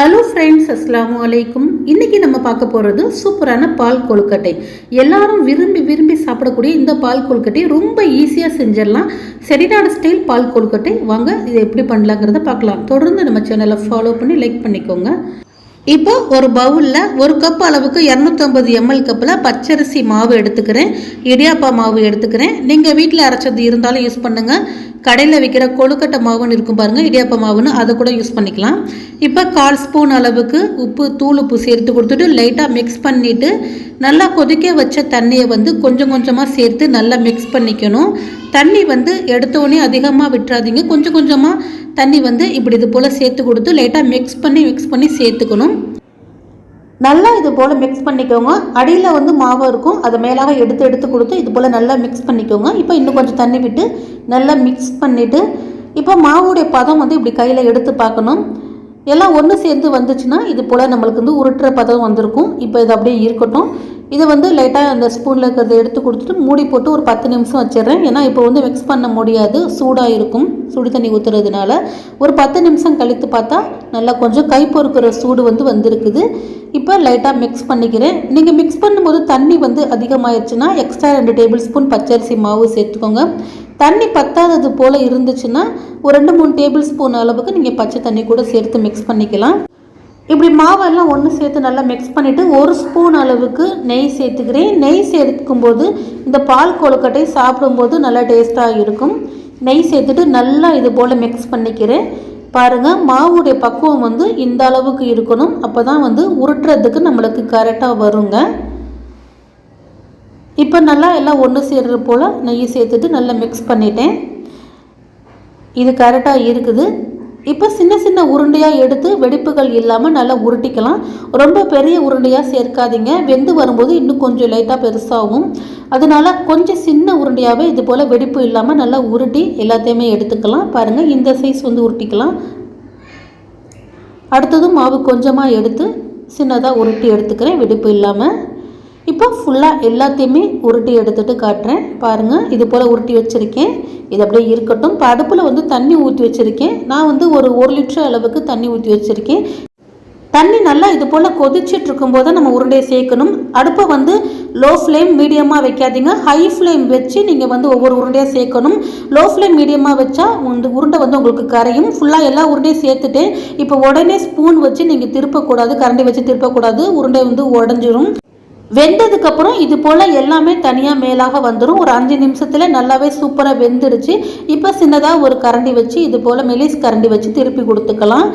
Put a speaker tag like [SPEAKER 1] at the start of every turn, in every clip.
[SPEAKER 1] Hello friends அஸ்லாம் அலைக்கும் இன்றைக்கி நம்ம பார்க்க போகிறது சூப்பரான பால் கொழுக்கட்டை. எல்லாரும் விரும்பி விரும்பி சாப்பிடக்கூடிய இந்த பால் கொழுக்கட்டை ரொம்ப ஈஸியாக செஞ்சிடலாம். செடிநாடு ஸ்டைல் பால் கொழுக்கட்டை. வாங்க இதை எப்படி பண்ணலாங்கிறத பார்க்கலாம். தொடர்ந்து நம்ம சேனலை ஃபாலோ பண்ணி லைக் பண்ணிக்கோங்க. இப்போ ஒரு பவுலில் ஒரு கப் அளவுக்கு இரநூத்தம்பது எம்எல் கப்பில் பச்சரிசி மாவு எடுத்துக்கிறேன். இடியாப்பா மாவு எடுத்துக்கிறேன். நீங்கள் வீட்டில் அரைச்சது இருந்தாலும் யூஸ் பண்ணுங்கள் கடையில் விற்கிற கொழுக்கட்டை மாவுன்னு இருக்கும் பாருங்கள் இடியாப்பா மாவுன்னு அதை கூட யூஸ் பண்ணிக்கலாம். இப்போ கால் ஸ்பூன் அளவுக்கு உப்பு தூள் உப்பு சேர்த்து கொடுத்துட்டு லைட்டாக மிக்ஸ் பண்ணிவிட்டு நல்லா கொதிக்க வச்ச தண்ணியை வந்து கொஞ்சம் கொஞ்சமாக சேர்த்து நல்லா மிக்ஸ் பண்ணிக்கணும். தண்ணி வந்து எடுத்தோடனே அதிகமாக விட்டுறாதீங்க. கொஞ்சம் கொஞ்சமாக தண்ணி வந்து இப்படி இது போல் சேர்த்து கொடுத்து லைட்டாக மிக்ஸ் பண்ணி மிக்ஸ் பண்ணி சேர்த்துக்கணும். நல்லா இது போல் மிக்ஸ் பண்ணிக்கோங்க. அடியில் வந்து மாவு இருக்கும். அதை மேலாக எடுத்து எடுத்து கொடுத்து இது போல் நல்லா மிக்ஸ் பண்ணிக்கோங்க. இப்போ இன்னும் கொஞ்சம் தண்ணி விட்டு நல்லா மிக்ஸ் பண்ணிவிட்டு இப்போ மாவுடைய பதம் வந்து இப்படி கையில் எடுத்து பார்க்கணும். எல்லாம் ஒன்று சேர்ந்து வந்துச்சுன்னா இது போல் நம்மளுக்கு வந்து உருட்டுற பதம் வந்திருக்கும். இப்போ இது அப்படியே இருக்கட்டும். இதை வந்து லைட்டாக அந்த ஸ்பூனில் இருக்கிறத எடுத்து கொடுத்துட்டு மூடி போட்டு ஒரு பத்து நிமிஷம் வச்சிடுறேன். ஏன்னா இப்போ வந்து மிக்ஸ் பண்ண முடியாது. சூடாக இருக்கும் சுடு தண்ணி ஊற்றுறதுனால ஒரு பத்து நிமிஷம் கழித்து பார்த்தா நல்லா கொஞ்சம் கை பொறுக்கிற சூடு வந்து வந்திருக்குது. இப்போ லைட்டாக மிக்ஸ் பண்ணிக்கிறேன். நீங்கள் மிக்ஸ் பண்ணும்போது தண்ணி வந்து அதிகமாகிடுச்சுன்னா எக்ஸ்ட்ரா ரெண்டு டேபிள் ஸ்பூன் பச்சரிசி மாவு சேர்த்துக்கோங்க. தண்ணி பத்தாதது போல் இருந்துச்சுன்னா ஒரு ரெண்டு மூணு டேபிள் ஸ்பூன் அளவுக்கு நீங்கள் பச்சை தண்ணி கூட சேர்த்து மிக்ஸ் பண்ணிக்கலாம். இப்படி மாவெல்லாம் ஒன்று சேர்த்து நல்லா மிக்ஸ் பண்ணிவிட்டு ஒரு ஸ்பூன் அளவுக்கு நெய் சேர்த்துக்கிறேன். நெய் சேர்க்கும்போது இந்த பால் கொழுக்கட்டை சாப்பிடும்போது நல்லா டேஸ்ட்டாக இருக்கும். நெய் சேர்த்துட்டு நல்லா இது போல் மிக்ஸ் பண்ணிக்கிறேன். பாருங்கள் மாவுடைய பக்குவம் வந்து இந்த அளவுக்கு இருக்கணும். அப்போ தான் வந்து உருட்டுறதுக்கு நம்மளுக்கு கரெக்டாக வருங்க. இப்போ நல்லா எல்லாம் ஒன்று சேர்கிற போல் நெய் சேர்த்துட்டு நல்லா மிக்ஸ் பண்ணிட்டேன். இது கரெக்டாக இருக்குது. இப்போ சின்ன சின்ன உருண்டையாக எடுத்து வெடிப்புகள் இல்லாமல் நல்லா உருட்டிக்கலாம். ரொம்ப பெரிய உருண்டையாக சேர்க்காதீங்க. வெந்து வரும்போது இன்னும் கொஞ்சம் லைட்டாக பெருசாகும். அதனால கொஞ்சம் சின்ன உருண்டையாகவே இது போல் வெடிப்பு இல்லாமல் நல்லா உருட்டி எல்லாத்தையுமே எடுத்துக்கலாம். பாருங்கள் இந்த சைஸ் வந்து உருட்டிக்கலாம். அடுத்ததும் மாவு கொஞ்சமாக எடுத்து சின்னதாக உருட்டி எடுத்துக்கிறேன். வெடிப்பு இல்லாமல் இப்போ ஃபுல்லாக எல்லாத்தையுமே உருட்டி எடுத்துகிட்டு காட்டுறேன். பாருங்கள் இது போல் உருட்டி வச்சுருக்கேன். இது அப்படியே இருக்கட்டும். இப்போ அடுப்பில் வந்து தண்ணி ஊற்றி வச்சுருக்கேன். நான் வந்து ஒரு ஒரு லிட்டர் அளவுக்கு தண்ணி ஊற்றி வச்சுருக்கேன். தண்ணி நல்லா இது போல் கொதிச்சிட்டு இருக்கும்போது நம்ம உருண்டையை சேர்க்கணும். அடுப்பை வந்து லோ ஃப்ளேம் மீடியமாக வைக்காதீங்க. ஹை ஃப்ளேம் வச்சு நீங்கள் வந்து ஒவ்வொரு உருண்டையாக சேர்க்கணும். லோ ஃப்ளேம் மீடியமாக வச்சா இந்த உருண்டை வந்து உங்களுக்கு கரையும். ஃபுல்லாக எல்லா உருண்டையும் சேர்த்துட்டேன் இப்போ உடனே ஸ்பூன் வச்சு நீங்கள் திருப்பக்கூடாது கரண்டி வச்சு திருப்பக்கூடாது. உருண்டை வந்து உடஞ்சிரும். வெந்ததுக்கப்புறம் இது போல் எல்லாமே தனியாக மேலாக வந்துடும் ஒரு அஞ்சு நிமிஷத்தில் நல்லாவே சூப்பராக வெந்துருச்சு. இப்போ சின்னதாக ஒரு கரண்டி வச்சு இது போல் மெலிஸ் கரண்டி வச்சு திருப்பி கொடுத்துக்கலாம்.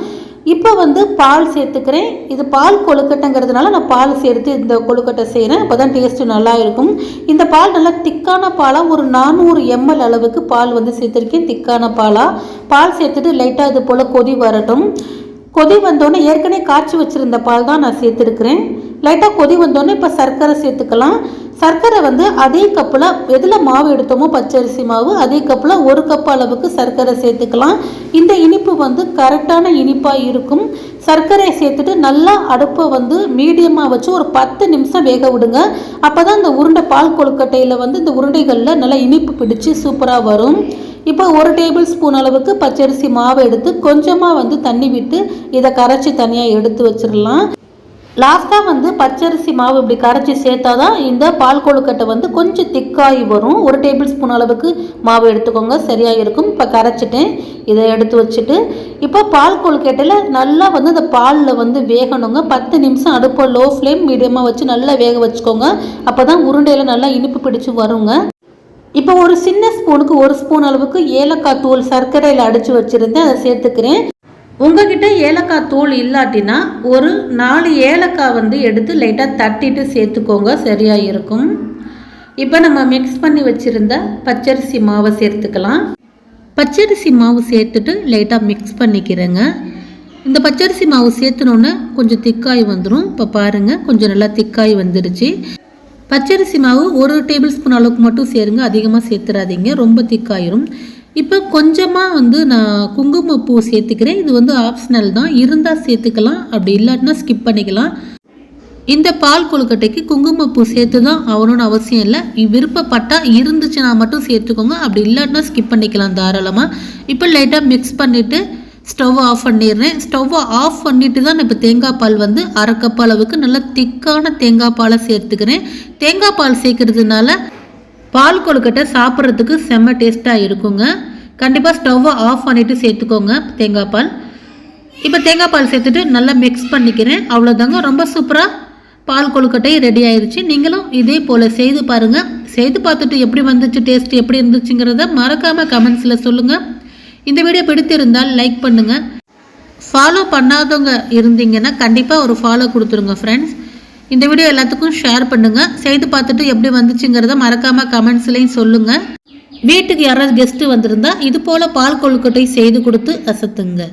[SPEAKER 1] இப்போ வந்து பால் சேர்த்துக்கிறேன். இது பால் கொழுக்கட்டைங்கிறதுனால நான் பால் சேர்த்து இந்த கொழுக்கட்டை செய்கிறேன் அப்போ தான் டேஸ்ட்டு நல்லா இருக்கும். இந்த பால் நல்லா திக்கான பாலாக ஒரு நானூறு எம்எல் அளவுக்கு பால் வந்து சேர்த்துருக்கேன். திக்கான பாலாக பால் சேர்த்துட்டு லைட்டாக இது போல் கொதி வரட்டும். கொதி வந்தோடனே ஏற்கனவே காய்ச்சி வச்சுருந்த பால் தான் நான் சேர்த்துருக்குறேன். லைட்டாக கொதி வந்தோடனே இப்போ சர்க்கரை சேர்த்துக்கலாம். சர்க்கரை வந்து அதே கப்பில் எதில் மாவு எடுத்தோமோ பச்சரிசி மாவு அதே கப்பில் ஒரு கப் அளவுக்கு சர்க்கரை சேர்த்துக்கலாம். இந்த இனிப்பு வந்து கரெக்டான இனிப்பாக இருக்கும். சர்க்கரையை சேர்த்துட்டு நல்லா அடுப்பை வந்து மீடியமாக வச்சு ஒரு பத்து நிமிஷம் வேக விடுங்க. அப்போ தான் இந்த உருண்டை பால் கொழுக்கட்டையில் வந்து இந்த உருண்டைகளில் நல்லா இனிப்பு பிடிச்சி சூப்பராக வரும். இப்போ ஒரு டேபிள் ஸ்பூன் அளவுக்கு பச்சரிசி மாவு எடுத்து கொஞ்சமாக வந்து தண்ணி விட்டு இதை கரைச்சி தனியாக எடுத்து வச்சிடலாம். லாஸ்ட்டாக வந்து பச்சரிசி மாவு இப்படி கரைச்சி சேர்த்தா தான் இந்த பால் கொழுக்கட்டை வந்து கொஞ்சம் திக்காகி வரும். ஒரு டேபிள் ஸ்பூன் அளவுக்கு மாவு எடுத்துக்கோங்க. சரியாக இருக்கும். இப்போ கரைச்சிட்டேன். இதை எடுத்து வச்சுட்டு இப்போ பால் கொழுக்கட்டையில் நல்லா வந்து இந்த பாலில் வந்து வேகணுங்க. பத்து நிமிஷம் அடுப்பை லோ ஃப்ளேம் மீடியமாக வச்சு நல்லா வேக வச்சுக்கோங்க. அப்போ தான் உருண்டையில் நல்லா இனிப்பு பிடிச்சி வருங்க. இப்போ ஒரு சின்ன ஸ்பூனுக்கு ஒரு ஸ்பூன் அளவுக்கு ஏலக்காய் தூள் சர்க்கரையில் அடித்து வச்சுருந்தேன் அதை சேர்த்துக்கிறேன். உங்ககிட்ட ஏலக்காய் தூள் இல்லாட்டினா ஒரு நாலு ஏலக்காய் வந்து எடுத்து லைட்டாக தட்டிட்டு சேர்த்துக்கோங்க. சரியாக இருக்கும். இப்போ நம்ம மிக்ஸ் பண்ணி வச்சுருந்த பச்சரிசி மாவை சேர்த்துக்கலாம். பச்சரிசி மாவு சேர்த்துட்டு லைட்டாக மிக்ஸ் பண்ணிக்கிறேங்க. இந்த பச்சரிசி மாவு சேர்த்துனோன்னே கொஞ்சம் திக்காய் வந்துடும் இப்போ பாருங்கள் கொஞ்சம் நல்லா திக்காய் வந்துடுச்சு பச்சரிசி மாவு ஒரு டேபிள் ஸ்பூன் அளவுக்கு மட்டும் சேருங்க. அதிகமாக சேர்த்துறாதீங்க. ரொம்ப திக்காயிரும். இப்போ கொஞ்சமாக வந்து நான் குங்குமப்பூ சேர்த்துக்கிறேன். இது வந்து ஆப்ஷனல் தான். இருந்தால் சேர்த்துக்கலாம். அப்படி இல்லாட்டினா ஸ்கிப் பண்ணிக்கலாம். இந்த பால் கொழுக்கட்டைக்கு குங்குமப்பூ சேர்த்து தான் ஆகணும்னு அவசியம் இல்லை. விருப்பப்பட்டால் இருந்துச்சுன்னா மட்டும் சேர்த்துக்கோங்க. அப்படி இல்லாட்டினா ஸ்கிப் பண்ணிக்கலாம் தாராளமாக இப்போ லைட்டாக மிக்ஸ் பண்ணிவிட்டு ஸ்டவ் ஆஃப் பண்ணிடுறேன். ஸ்டவ்வை ஆஃப் பண்ணிட்டு தான் இப்போ தேங்காய் பால் வந்து அரை கப் அளவுக்கு நல்லா திக்கான தேங்காய் பாலை சேர்த்துக்கிறேன். தேங்காய் பால் சேர்க்கறதுனால பால் கொழுக்கட்டை சாப்பிட்றதுக்கு செம்ம டேஸ்ட்டாக இருக்குங்க. கண்டிப்பாக ஸ்டவ்வை ஆஃப் பண்ணிவிட்டு சேர்த்துக்கோங்க தேங்காய் பால். இப்போ தேங்காய் பால் சேர்த்துட்டு நல்லா மிக்ஸ் பண்ணிக்கிறேன். அவ்வளோதாங்க ரொம்ப சூப்பராக பால் கொழுக்கட்டை ரெடி ஆயிடுச்சு நீங்களும் இதே போல் செய்து பாருங்கள் செய்து பார்த்துட்டு எப்படி வந்துச்சு டேஸ்ட் எப்படி இருந்துச்சுங்கிறத மறக்காமல் கமெண்ட்ஸில் சொல்லுங்கள் இந்த வீடியோ பிடித்திருந்தால் லைக் பண்ணுங்கள் ஃபாலோ பண்ணாதவங்க இருந்தீங்கன்னா கண்டிப்பாக ஒரு ஃபாலோ கொடுத்துருங்க ஃப்ரெண்ட்ஸ் இந்த வீடியோ எல்லாத்துக்கும் ஷேர் பண்ணுங்கள் செய்து பார்த்துட்டு எப்படி வந்துச்சுங்கிறத மறக்காமல் கமெண்ட்ஸ்லேயும் சொல்லுங்கள் வீட்டுக்கு யாராவது கெஸ்ட்டு வந்திருந்தா இது போல் பால் கொழுக்கட்டை செய்து கொடுத்து அசத்துங்க.